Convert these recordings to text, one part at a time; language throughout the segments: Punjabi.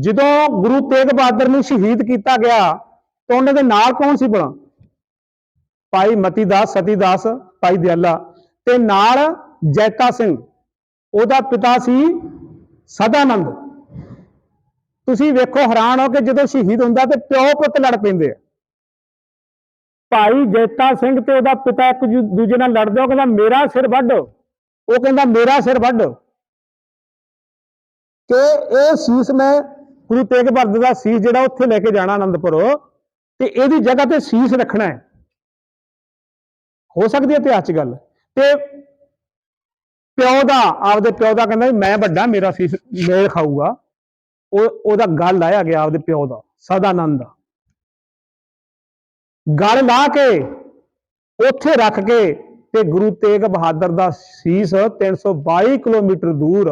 ਜਦੋਂ ਗੁਰੂ ਤੇਗ ਬਹਾਦਰ ਨੂੰ ਸ਼ਹੀਦ ਕੀਤਾ ਗਿਆ ਤਾਂ ਉਹਨਾਂ ਦੇ ਨਾਲ ਕੌਣ ਸੀ ਬਣਾ? ਭਾਈ ਮਤੀ ਦਾਸ ਸਤੀ ਦਾਸ ਭਾਈ ਦਿਆਲਾ ਤੇ ਨਾਲ ਜੈਤਾ ਸਿੰਘ। ਉਹਦਾ ਪਿਤਾ ਸੀ ਸਦਾਨੰਦ। ਤੁਸੀਂ ਵੇਖੋ ਹੈਰਾਨ ਹੋ ਕੇ ਜਦੋਂ ਸ਼ਹੀਦ ਹੁੰਦਾ ਤੇ ਪਿਓ ਪੁੱਤ ਲੜ ਪੈਂਦੇ ਆ। ਭਾਈ ਜੈਤਾ ਸਿੰਘ ਤੇ ਉਹਦਾ ਪਿਤਾ ਇੱਕ ਦੂਜੇ ਨਾਲ ਲੜਦੇ ਹੋ ਕਹਿੰਦਾ, ਮੇਰਾ ਸਿਰ ਵੱਢ। ਉਹ ਕਹਿੰਦਾ, ਮੇਰਾ ਸਿਰ ਵੱਢ। ਕਿ ਇਹ ਸੀਸ ਮੈਂ ਗੁਰੂ ਤੇਗ ਬਹਾਦਰ ਦਾ ਸੀਸ ਜਿਹੜਾ ਉੱਥੇ ਲੈ ਕੇ ਜਾਣਾ ਆਨੰਦਪੁਰ ਤੇ ਇਹਦੀ ਜਗ੍ਹਾ ਤੇ ਸੀਸ ਰੱਖਣਾ ਹੈ। ਹੋ ਸਕਦੀ ਹੈ ਇਤਿਹਾਸ 'ਚ ਗੱਲ। ਤੇ ਪਿਓ ਦਾ, ਆਪਦੇ ਪਿਓ ਦਾ ਕਹਿੰਦਾ ਮੈਂ ਵੱਡਾ, ਮੇਰਾ ਸੀਸ ਮੇਲ ਖਾਊਗਾ ਉਹ, ਉਹਦਾ ਗੱਲ ਲਾਇਆ ਗਿਆ ਆਪਦੇ ਪਿਓ ਦਾ, ਸਦਾਨੰਦ ਦਾ। ਗੱਲ ਲਾ ਕੇ ਉੱਥੇ ਰੱਖ ਕੇ ਤੇ ਗੁਰੂ ਤੇਗ ਬਹਾਦਰ ਦਾ ਸੀਸ 322 ਕਿਲੋਮੀਟਰ ਦੂਰ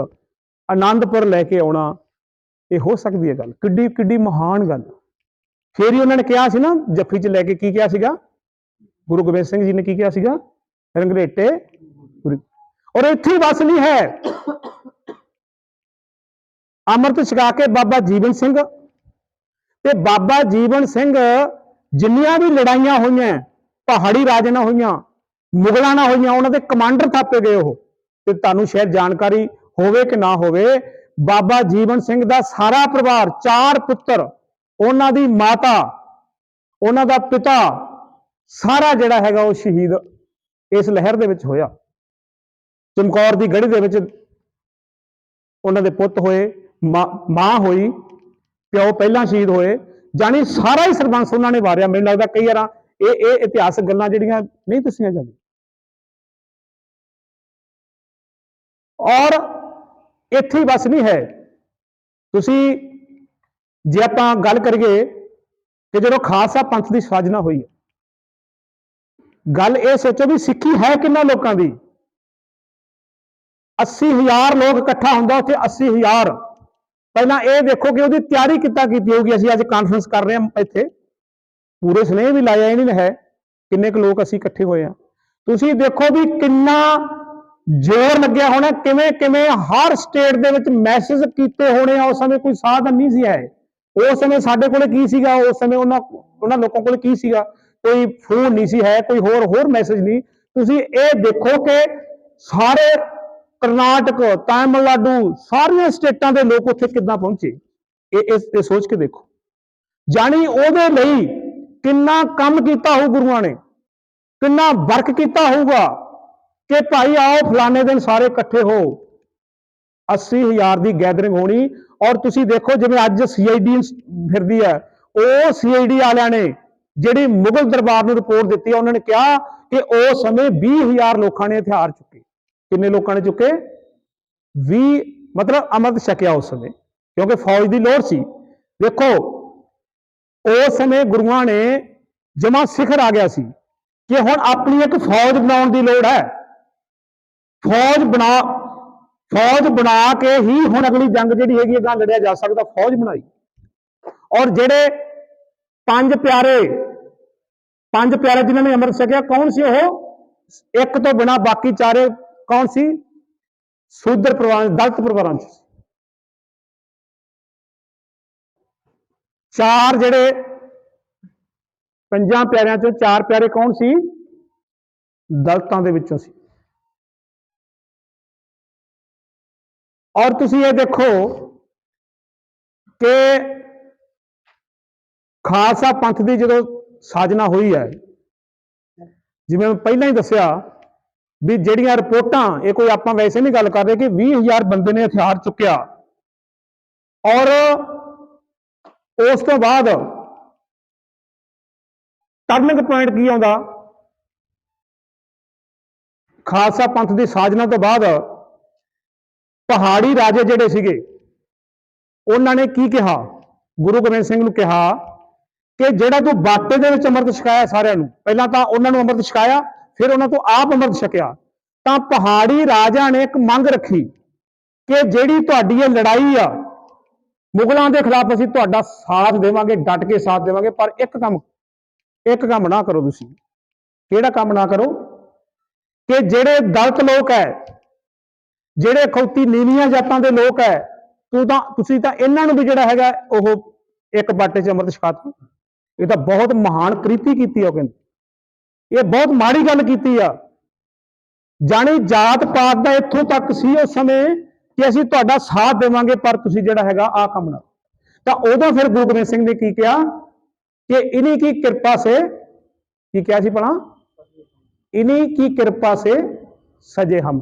ਆਨੰਦਪੁਰ ਲੈ ਕੇ ਆਉਣਾ। ਇਹ ਹੋ ਸਕਦੀ ਹੈ ਗੱਲ। ਕਿੱਡੀ ਕਿੱਡੀ ਮਹਾਨ ਗੱਲ। ਫੇਰ ਹੀ ਉਹਨਾਂ ਨੇ ਕਿਹਾ ਸੀ ਨਾ, ਜੱਫੀ 'ਚ ਲੈ ਕੇ ਕੀ ਕਿਹਾ ਸੀਗਾ? ਗੁਰੂ ਗੋਬਿੰਦ ਸਿੰਘ ਜੀ ਨੇ ਕੀ ਕਿਹਾ ਸੀਗਾ? ਰੰਗਰੇਟੇ ਔਰ ਇੱਥੇ ਹੀ ਨਹੀਂ ਹੈ। ਅੰਮ੍ਰਿਤ ਛਕਾ ਕੇ ਬਾਬਾ ਜੀਵਨ ਸਿੰਘ। ਤੇ ਬਾਬਾ ਜੀਵਨ ਸਿੰਘ ਜਿੰਨੀਆਂ ਵੀ ਲੜਾਈਆਂ ਹੋਈਆਂ, ਪਹਾੜੀ ਰਾਜ ਨਾਲ ਹੋਈਆਂ, ਮੁਗਲਾਂ ਨਾਲ ਹੋਈਆਂ, ਉਹਨਾਂ ਦੇ ਕਮਾਂਡਰ ਥਾਪੇ ਗਏ ਉਹ। ਤੇ ਤੁਹਾਨੂੰ ਸ਼ਾਇਦ ਜਾਣਕਾਰੀ ਹੋਵੇ ਕਿ ਨਾ ਹੋਵੇ ਬਾਬਾ ਜੀਵਨ ਸਿੰਘ ਦਾ ਸਾਰਾ ਪਰਿਵਾਰ, ਚਾਰ ਪੁੱਤਰ, ਉਹਨਾਂ ਦੀ ਮਾਤਾ, ਉਹਨਾਂ ਦਾ ਪਿਤਾ, ਸਾਰਾ ਜਿਹੜਾ ਹੈਗਾ ਉਹ ਸ਼ਹੀਦ ਇਸ ਲਹਿਰ ਦੇ ਵਿੱਚ ਹੋਇਆ। ਚਮਕੌਰ ਦੀ ਗੜੀ ਦੇ ਵਿੱਚ ਉਹਨਾਂ ਦੇ ਪੁੱਤ ਹੋਏ, ਮਾਂ ਮਾਂ ਹੋਈ, ਪਿਓ ਪਹਿਲਾਂ ਸ਼ਹੀਦ ਹੋਏ, ਜਾਣੀ ਸਾਰਾ ਹੀ ਸਰਬੰਸ ਉਹਨਾਂ ਨੇ ਵਾਰਿਆ। ਮੈਨੂੰ ਲੱਗਦਾ ਕਈ ਵਾਰਾਂ ਇਹ ਇਹ ਇਤਿਹਾਸਕ ਗੱਲਾਂ ਜਿਹੜੀਆਂ ਨਹੀਂ ਦੱਸੀਆਂ ਜਾਂਦੀਆਂ। ਔਰ ਇੱਥੇ ਹੀ ਬਸ ਨਹੀਂ ਹੈ। ਤੁਸੀਂ ਜੇ ਆਪਾਂ ਗੱਲ ਕਰੀਏ ਕਿ ਜਦੋਂ ਖਾਲਸਾ ਪੰਥ ਦੀ ਸਾਜਨਾ ਹੋਈ ਹੈ, ਗੱਲ ਇਹ ਸੋਚੋ ਵੀ ਸਿੱਖੀ ਹੈ ਕਿੰਨਾ ਲੋਕਾਂ ਦੀ? 80000 ਲੋਕ ਇਕੱਠਾ ਹੁੰਦਾ ਉੱਥੇ 80000 ਪਹਿਲਾਂ ਇਹ ਦੇਖੋ ਕਿ ਉਹਦੀ ਤਿਆਰੀ ਕਿੱਦਾਂ ਕੀਤੀ ਹੋਊਗੀ, ਅਸੀਂ ਅੱਜ ਕਾਨਫਰੰਸ ਕਰ ਰਹੇ ਹਾਂ ਇੱਥੇ। ਪੂਰੇ ਸਨੇਹ ਵੀ ਲਾਇਆ ਇਹ ਨਹੀਂ ਹੈ ਕਿੰਨੇ ਕੁ ਲੋਕ ਅਸੀਂ ਇਕੱਠੇ ਹੋਏ ਆ ਤੁਸੀਂ ਦੇਖੋ ਵੀ ਕਿੰਨਾ ਜ਼ੋਰ ਲੱਗਿਆ ਹੋਣਾ, ਕਿਵੇਂ ਕਿਵੇਂ ਹਰ ਸਟੇਟ ਦੇ ਵਿੱਚ ਮੈਸੇਜ ਕੀਤੇ ਹੋਣੇ ਆ, ਉਸ ਸਮੇਂ ਕੋਈ ਸਾਧਨ ਨਹੀਂ ਸੀ ਹੈ ਉਸ ਸਮੇਂ ਸਾਡੇ ਕੋਲੇ ਕੀ ਸੀਗਾ? ਉਸ ਸਮੇਂ ਉਹਨਾਂ ਉਹਨਾਂ ਲੋਕਾਂ ਕੋਲੇ ਕੀ ਸੀਗਾ? ਕੋਈ ਫੋਨ ਨਹੀਂ ਸੀ, ਹੈ ਕੋਈ ਹੋਰ ਹੋਰ ਮੈਸੇਜ ਨਹੀਂ। ਤੁਸੀਂ ਇਹ ਦੇਖੋ ਕਿ ਸਾਰੇ ਕਰਨਾਟਕ, ਤਾਮਿਲਨਾਡੂ, ਸਾਰੀਆਂ ਸਟੇਟਾਂ ਦੇ ਲੋਕ ਉੱਥੇ ਕਿੱਦਾਂ ਪਹੁੰਚੇ? ਇਹ ਇਸ ਇਹ ਸੋਚ ਕੇ ਦੇਖੋ। ਜਾਣੀ ਉਹਦੇ ਲਈ ਕਿੰਨਾ ਕੰਮ ਕੀਤਾ ਹੋਊ ਗੁਰੂਆਂ ਨੇ, ਕਿੰਨਾ ਵਰਕ ਕੀਤਾ ਹੋਊਗਾ ਕਿ ਭਾਈ ਆਓ ਫਲਾਣੇ ਦਿਨ ਸਾਰੇ ਇਕੱਠੇ ਹੋ। 80000 ਦੀ ਗੈਦਰਿੰਗ ਹੋਣੀ ਔਰ ਤੁਸੀਂ ਦੇਖੋ ਜਿਵੇਂ ਅੱਜ ਸੀਆਈਡੀ ਫਿਰਦੀ ਹੈ ਉਹ ਸੀਆਈਡੀ ਵਾਲਿਆਂ ਨੇ ਜਿਹੜੀ ਮੁਗਲ ਦਰਬਾਰ ਨੂੰ ਰਿਪੋਰਟ ਦਿੱਤੀ ਹੈ, ਉਹਨਾਂ ਨੇ ਕਿਹਾ ਕਿ ਉਸ ਸਮੇਂ 20000 ਲੋਕਾਂ ਨੇ ਹਥਿਆਰ ਚੁੱਕੇ। ਕਿੰਨੇ ਲੋਕਾਂ ਨੇ ਚੁੱਕੇ? 20 ਮਤਲਬ ਅੰਮ੍ਰਿਤ ਛਕਿਆ ਉਸ ਸਮੇਂ ਕਿਉਂਕਿ ਫੌਜ ਦੀ ਲੋੜ ਸੀ। ਦੇਖੋ ਉਸ ਸਮੇਂ ਗੁਰੂਆਂ ਨੇ ਜਮਾ ਸਿਖਰ ਆ ਗਿਆ ਸੀ ਕਿ ਹੁਣ ਆਪਣੀ ਇੱਕ ਫੌਜ ਬਣਾਉਣ ਦੀ ਲੋੜ ਹੈ। ਫੌਜ ਬਣਾ ਫੌਜ ਬਣਾ ਕੇ ਹੀ ਹੁਣ ਅਗਲੀ ਜੰਗ ਜਿਹੜੀ ਹੈਗੀ ਅਗਾਂਹ ਲੜਿਆ ਜਾ ਸਕਦਾ, ਫੌਜ ਬਣਾਈ। ਔਰ ਜਿਹੜੇ ਪੰਜ ਪਿਆਰੇ ਪੰਜ ਪਿਆਰੇ ਜਿਨ੍ਹਾਂ ਨੇ ਅੰਮ੍ਰਿਤ ਛਕਿਆ ਕੌਣ ਸੀ ਉਹ? ਇੱਕ ਤੋਂ ਬਿਨਾ ਬਾਕੀ ਚਾਰੇ ਕੌਣ ਸੀ? ਸ਼ੂਦਰ ਪਰਿਵਾਰ, ਦਲਤ ਪਰਿਵਾਰਾਂ ਚ ਸੀ। ਚਾਰ ਜਿਹੜੇ ਪੰਜਾਂ ਪਿਆਰਿਆਂ ਚੋਂ ਚਾਰ ਪਿਆਰੇ ਕੌਣ ਸੀ? ਦਲਤਾਂ ਦੇ ਵਿੱਚੋਂ ਸੀ। ਔਰ ਤੁਸੀਂ ਇਹ ਦੇਖੋ ਕਿ ਖਾਲਸਾ ਪੰਥ ਦੀ ਜਦੋਂ ਸਾਜਨਾ ਹੋਈ ਹੈ, ਜਿਵੇਂ ਮੈਂ ਪਹਿਲਾਂ ਹੀ ਦੱਸਿਆ ਵੀ ਜਿਹੜੀਆਂ ਰਿਪੋਰਟਾਂ, ਇਹ ਕੋਈ ਆਪਾਂ ਵੈਸੇ ਨਹੀਂ ਗੱਲ ਕਰ ਰਹੇ ਕਿ 20000 ਬੰਦੇ ਨੇ ਹਥਿਆਰ ਚੁੱਕਿਆ। ਔਰ ਉਸ ਤੋਂ ਬਾਅਦ ਟਰਨਿੰਗ ਪੁਆਇੰਟ ਕੀ ਆਉਂਦਾ? ਖਾਲਸਾ ਪੰਥ ਦੀ ਸਾਜਨਾ ਤੋਂ ਬਾਅਦ ਪਹਾੜੀ ਰਾਜੇ ਜਿਹੜੇ ਸੀਗੇ, ਉਹਨਾਂ ਨੇ ਕੀ ਕਿਹਾ? ਗੁਰੂ ਗੋਬਿੰਦ ਸਿੰਘ ਨੂੰ ਕਿਹਾ ਕਿ ਜਿਹੜਾ ਤੂੰ ਬਾਟੇ ਦੇ ਵਿੱਚ ਅੰਮ੍ਰਿਤ ਛਕਾਇਆ ਸਾਰਿਆਂ ਨੂੰ, ਪਹਿਲਾਂ ਤਾਂ ਉਹਨਾਂ ਨੂੰ ਅੰਮ੍ਰਿਤ ਛਕਾਇਆ, ਫਿਰ ਉਹਨਾਂ ਤੋਂ ਆਪ ਅੰਮ੍ਰਿਤ ਛਕਿਆ। ਤਾਂ ਪਹਾੜੀ ਰਾਜਾ ਨੇ ਇੱਕ ਮੰਗ ਰੱਖੀ ਕਿ ਜਿਹੜੀ ਤੁਹਾਡੀ ਇਹ ਲੜਾਈ ਆ, ਮੁਗਲਾਂ ਦੇ ਖਿਲਾਫ ਅਸੀਂ ਤੁਹਾਡਾ ਸਾਥ ਦੇਵਾਂਗੇ, ਡਟ ਕੇ ਸਾਥ ਦੇਵਾਂਗੇ, ਪਰ ਇੱਕ ਕੰਮ ਇੱਕ ਕੰਮ ਨਾ ਕਰੋ ਤੁਸੀਂ। ਕਿਹੜਾ ਕੰਮ ਨਾ ਕਰੋ? ਕਿ ਜਿਹੜੇ ਦਲਤ ਲੋਕ ਹੈ ਜਿਹੜੇ ਖੌਤੀ ਨੀਵੀਆਂ ਜਾਤਾਂ ਦੇ ਲੋਕ ਹੈ, ਤੂੰ ਤਾਂ, ਤੁਸੀਂ ਤਾਂ ਇਹਨਾਂ ਨੂੰ ਵੀ ਜਿਹੜਾ ਹੈਗਾ ਉਹ ਇੱਕ ਬਾਟੇ 'ਚ ਅੰਮ੍ਰਿਤ ਛਕਾਤਾ ਇਹ ਤਾਂ ਬਹੁਤ ਮਹਾਨ ਕ੍ਰਿਤੀ ਕੀਤੀ ਆ ਉਹ ਕਹਿੰਦੇ। ਇਹ ਬਹੁਤ ਮਾੜੀ ਗੱਲ ਕੀਤੀ ਆ। ਜਾਣੀ ਜਾਤ ਪਾਤ ਦਾ ਇੱਥੋਂ ਤੱਕ ਸੀ ਉਸ ਸਮੇਂ ਕਿ ਅਸੀਂ ਤੁਹਾਡਾ ਸਾਥ ਦੇਵਾਂਗੇ, ਪਰ ਤੁਸੀਂ ਜਿਹੜਾ ਹੈਗਾ ਆ ਕੰਮ ਨਾ ਤਾਂ ਉਦੋਂ ਫਿਰ ਗੁਰੂ ਗੋਬਿੰਦ ਸਿੰਘ ਨੇ ਕੀ ਕਿਹਾ? ਕਿ ਇਨੀ ਕੀ ਕਿਰਪਾ ਸੇ, ਕੀ ਕਿਹਾ ਸੀ ਭਲਾ? ਇਨੀ ਕੀ ਕਿਰਪਾ ਸੇ ਸਜੇ ਹਮ।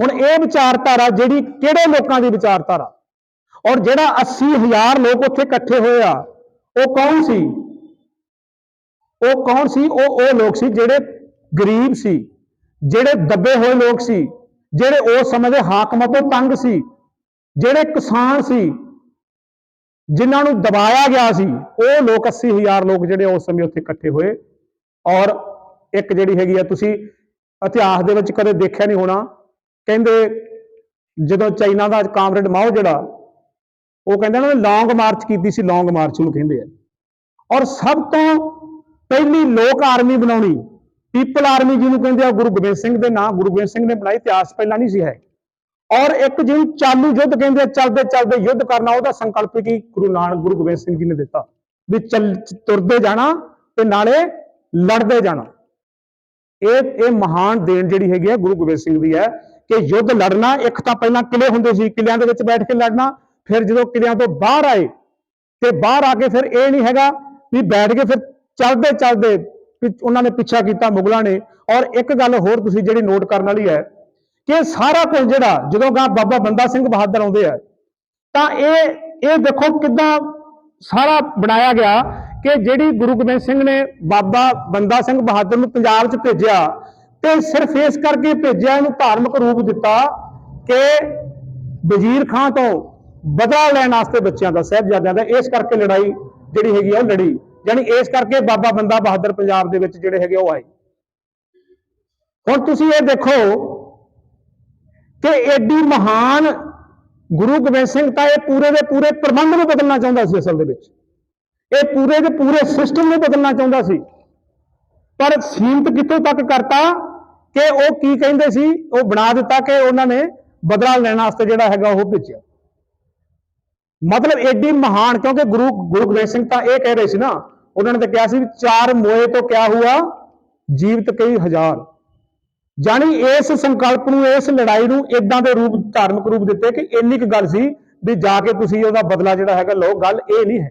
ਹੁਣ ਇਹ ਵਿਚਾਰਧਾਰਾ ਜਿਹੜੀ ਕਿਹੜੇ ਲੋਕਾਂ ਦੀ ਵਿਚਾਰਧਾਰਾ? ਔਰ ਜਿਹੜਾ 80000 ਲੋਕ ਉੱਥੇ ਇਕੱਠੇ ਹੋਏ ਆ, ਉਹ ਕੌਣ ਸੀ? ਉਹ ਕੌਣ ਸੀ? ਉਹ ਉਹ ਲੋਕ ਸੀ ਜਿਹੜੇ ਗਰੀਬ ਸੀ, ਜਿਹੜੇ ਦੱਬੇ ਹੋਏ ਲੋਕ ਸੀ, ਜਿਹੜੇ ਉਸ ਸਮੇਂ ਦੇ ਹਾਕਮਾਂ ਤੋਂ ਤੰਗ ਸੀ, ਜਿਹੜੇ ਕਿਸਾਨ ਸੀ, ਜਿਨ੍ਹਾਂ ਨੂੰ ਦਬਾਇਆ ਗਿਆ ਸੀ, ਉਹ ਲੋਕ 80000 ਲੋਕ ਜਿਹੜੇ ਉਸ ਸਮੇਂ ਉੱਥੇ ਇਕੱਠੇ ਹੋਏ। ਔਰ ਇੱਕ ਜਿਹੜੀ ਹੈਗੀ ਆ, ਤੁਸੀਂ ਇਤਿਹਾਸ ਦੇ ਵਿੱਚ ਕਦੇ ਦੇਖਿਆ ਨਹੀਂ ਹੋਣਾ ਕਹਿੰਦੇ ਜਦੋਂ ਚਾਈਨਾ ਦਾ ਕਾਮਰੇਡ ਮਾਓ ਜਿਹੜਾ, ਉਹ ਕਹਿੰਦੇ ਨਾ ਲੌਂਗ ਮਾਰਚ ਕੀਤੀ ਸੀ, ਲੌਂਗ ਮਾਰਚ ਨੂੰ ਕਹਿੰਦੇ ਆ। ਔਰ ਸਭ ਤੋਂ ਪਹਿਲੀ ਲੋਕ ਆਰਮੀ ਬਣਾਉਣੀ, ਪੀਪਲ ਆਰਮੀ ਜਿਹਨੂੰ ਕਹਿੰਦੇ ਆ, ਗੁਰੂ ਗੋਬਿੰਦ ਸਿੰਘ ਦੇ ਨਾਂ, ਗੁਰੂ ਗੋਬਿੰਦ ਸਿੰਘ ਨੇ ਬਣਾਈ, ਇਤਿਹਾਸ ਪਹਿਲਾਂ ਨਹੀਂ ਸੀ ਹੈ। ਔਰ ਇੱਕ ਜਿਹਨੂੰ ਚਾਲੂ ਯੁੱਧ ਕਹਿੰਦੇ ਆ, ਚਲਦੇ ਚਲਦੇ ਯੁੱਧ ਕਰਨਾ, ਉਹਦਾ ਸੰਕਲਪ ਕੀ? ਗੁਰੂ ਨਾਨਕ, ਗੁਰੂ ਗੋਬਿੰਦ ਸਿੰਘ ਜੀ ਨੇ ਦਿੱਤਾ ਵੀ ਚੱਲ, ਤੁਰਦੇ ਜਾਣਾ ਤੇ ਨਾਲੇ ਲੜਦੇ ਜਾਣਾ। ਇਹ ਇਹ ਮਹਾਨ ਦੇਣ ਜਿਹੜੀ ਹੈਗੀ ਹੈ ਗੁਰੂ ਗੋਬਿੰਦ ਸਿੰਘ ਦੀ ਹੈ। ਕਿ ਯੁੱਧ ਲੜਨਾ, ਇੱਕ ਤਾਂ ਪਹਿਲਾਂ ਕਿਲੇ ਹੁੰਦੇ ਸੀ? ਕਿਲਿਆਂ ਦੇ ਵਿੱਚ ਬੈਠ ਕੇ ਲੜਨਾ, ਫਿਰ ਜਦੋਂ ਕਿਲਿਆਂ ਤੋਂ ਬਾਹਰ ਆਏ ਤੇ ਬਾਹਰ ਆ ਕੇ ਫਿਰ ਇਹ ਨਹੀਂ ਹੈਗਾ ਵੀ ਬੈਠ ਕੇ ਫਿਰ ਚੱਲਦੇ ਚੱਲਦੇ ਉਹਨਾਂ ਨੇ ਪਿੱਛਾ ਕੀਤਾ ਮੁਗਲਾਂ ਨੇ। ਔਰ ਇੱਕ ਗੱਲ ਹੋਰ ਤੁਸੀਂ ਜਿਹੜੀ ਨੋਟ ਕਰਨ ਵਾਲੀ ਹੈ ਕਿ ਸਾਰਾ ਕੁਝ ਜਿਹੜਾ ਜਦੋਂ ਗਾ ਬਾਬਾ ਬੰਦਾ ਸਿੰਘ ਬਹਾਦਰ ਆਉਂਦੇ ਆ, ਤਾਂ ਇਹ ਇਹ ਦੇਖੋ ਕਿਦਾਂ ਸਾਰਾ ਬਣਾਇਆ ਗਿਆ ਕਿ ਜਿਹੜੀ ਗੁਰੂ ਗੋਬਿੰਦ ਸਿੰਘ ਨੇ ਬਾਬਾ ਬੰਦਾ ਸਿੰਘ ਬਹਾਦਰ ਨੂੰ ਪੰਜਾਬ 'ਚ ਭੇਜਿਆ ਤੇ ਸਿਰਫ ਇਸ ਕਰਕੇ ਭੇਜਿਆ ਇਹਨੂੰ ਧਾਰਮਿਕ ਰੂਪ ਦਿੱਤਾ ਕਿ ਵਜ਼ੀਰ ਖਾਂ ਤੋਂ ਬਦਲਾ ਲੈਣ ਵਾਸਤੇ ਬੱਚਿਆਂ ਦਾ ਸਾਹਿਬਜ਼ਾਦਿਆਂ ਦਾ, ਇਸ ਕਰਕੇ ਲੜਾਈ ਜਿਹੜੀ ਹੈਗੀ ਆ ਉਹ ਲੜੀ। ਯਾਨੀ ਇਸ ਕਰਕੇ ਬਾਬਾ ਬੰਦਾ ਬਹਾਦਰ ਪੰਜਾਬ ਦੇ ਵਿੱਚ ਜਿਹੜੇ ਹੈਗੇ ਉਹ ਆਏ। ਹੁਣ ਤੁਸੀਂ ਇਹ ਦੇਖੋ ਕਿ ਐਡੀ ਮਹਾਨ ਗੁਰੂ ਗੋਬਿੰਦ ਸਿੰਘ ਤਾਂ ਇਹ ਪੂਰੇ ਦੇ ਪੂਰੇ ਪ੍ਰਬੰਧ ਨੂੰ ਬਦਲਣਾ ਚਾਹੁੰਦਾ ਸੀ ਅਸਲ ਦੇ ਵਿੱਚ। ਇਹ ਪੂਰੇ ਦੇ ਪੂਰੇ ਸਿਸਟਮ ਨੂੰ ਬਦਲਣਾ ਚਾਹੁੰਦਾ ਸੀ। ਪਰ ਸੀਮਤ ਕਿੱਥੋਂ ਤੱਕ ਕਰਤਾ? ਕਿ ਉਹ ਕੀ ਕਹਿੰਦੇ ਸੀ? ਉਹ ਬਣਾ ਦਿੱਤਾ ਕਿ ਉਹਨਾਂ ਨੇ ਬਦਲਾ ਲੈਣ ਵਾਸਤੇ ਜਿਹੜਾ ਹੈਗਾ ਉਹ ਭੇਜਿਆ। ਮਤਲਬ ਐਡੀ ਮਹਾਨ, ਕਿਉਂਕਿ ਗੁਰੂ ਗੁਰੂ ਗੋਬਿੰਦ ਸਿੰਘ ਤਾਂ ਇਹ ਕਹਿ ਰਹੇ ਸੀ ਨਾ, ਉਹਨਾਂ ਨੇ ਤਾਂ ਕਿਹਾ ਸੀ ਚਾਰ ਮੋਏ ਤੋਂ ਕਿਆ ਹੁਆ? ਜੀਵਤ ਕਈ ਹਜ਼ਾਰ। ਜਾਣੀ ਇਸ ਸੰਕਲਪ ਨੂੰ, ਇਸ ਲੜਾਈ ਨੂੰ ਇਦਾਂ ਦੇ ਰੂਪ, ਧਾਰਮਿਕ ਰੂਪ ਦਿੱਤੇ ਕਿ ਇੰਨੀ ਕੁ ਗੱਲ ਸੀ ਵੀ ਜਾ ਕੇ ਤੁਸੀਂ ਉਹਦਾ ਬਦਲਾ ਜਿਹੜਾ ਹੈਗਾ ਲਓ। ਗੱਲ ਇਹ ਨਹੀਂ ਹੈ।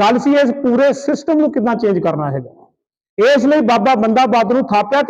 ਗੱਲ ਸੀ ਇਸ ਪੂਰੇ ਸਿਸਟਮ ਨੂੰ ਕਿੱਦਾਂ ਚੇਂਜ ਕਰਨਾ ਹੈਗਾ। ਇਸ ਲਈ ਬਾਬਾ ਬੰਦਾ ਬਹਾਦਰ ਨੂੰ ਥਾਪਿਆ ਤੇ